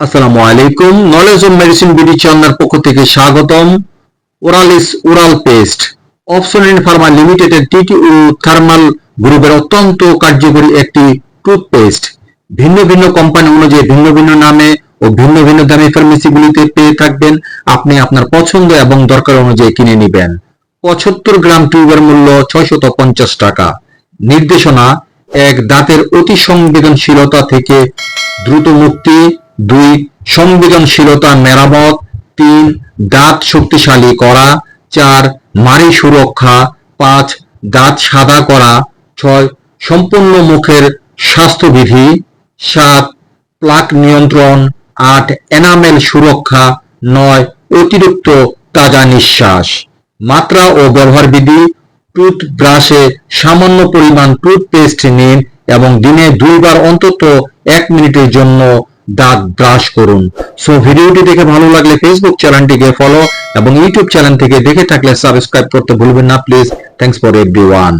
আসসালামু আলাইকুম। Knowledge of medicine BD চ্যানেলের পক্ষ থেকে স্বাগতম। ওরালিস ওরাল পেস্ট অপসনিন ফার্মা লিমিটেডের টিটি থার্মাল গ্রুপের অত্যন্ত কার্যকরী একটি টুথপেস্ট ভিন্ন ভিন্ন কোম্পানি অনুযায়ী ভিন্ন ভিন্ন নামে ও ভিন্ন ভিন্ন দামে ফার্মেসিগুলিতে পেয়ে থাকবেন। আপনি আপনার পছন্দ এবং দরকার অনুযায়ী কিনে নেবেন। পঁচাত্তর গ্রাম টিউবের মূল্য ছয়শত টাকা। নির্দেশনা এক দাঁতের অতি সংবেদনশীলতা থেকে দ্রুত মুক্তি, দুই, সংবেদনশীলতা মেরামত, তিন, দাঁত শক্তিশালী করা, চার মারি সুরক্ষা, পাঁচ, দাঁত সাদা করা, ছয়, সম্পূর্ণ মুখের স্বাস্থ্যবিধি, সাত, প্লাক নিয়ন্ত্রণ, আট, এনামেল সুরক্ষা, নয়, অতিরিক্ত তাজা নিঃশ্বাস। মাত্রা ও ব্যবহার বিধি টুথব্রাশে সামান্য পরিমাণ টুথপেস্ট নিন এবং দিনে দুইবার অন্তত এক মিনিটের জন্য দাঁত ব্রাশ করুন। সো ভিডিওটি দেখে ভালো লাগলে ফেসবুক চ্যানেলটিকে ফলো এবং ইউটিউব চ্যানেল থেকে দেখে থাকলে সাবস্ক্রাইব করতে ভুলবেন না। Please thanks for everyone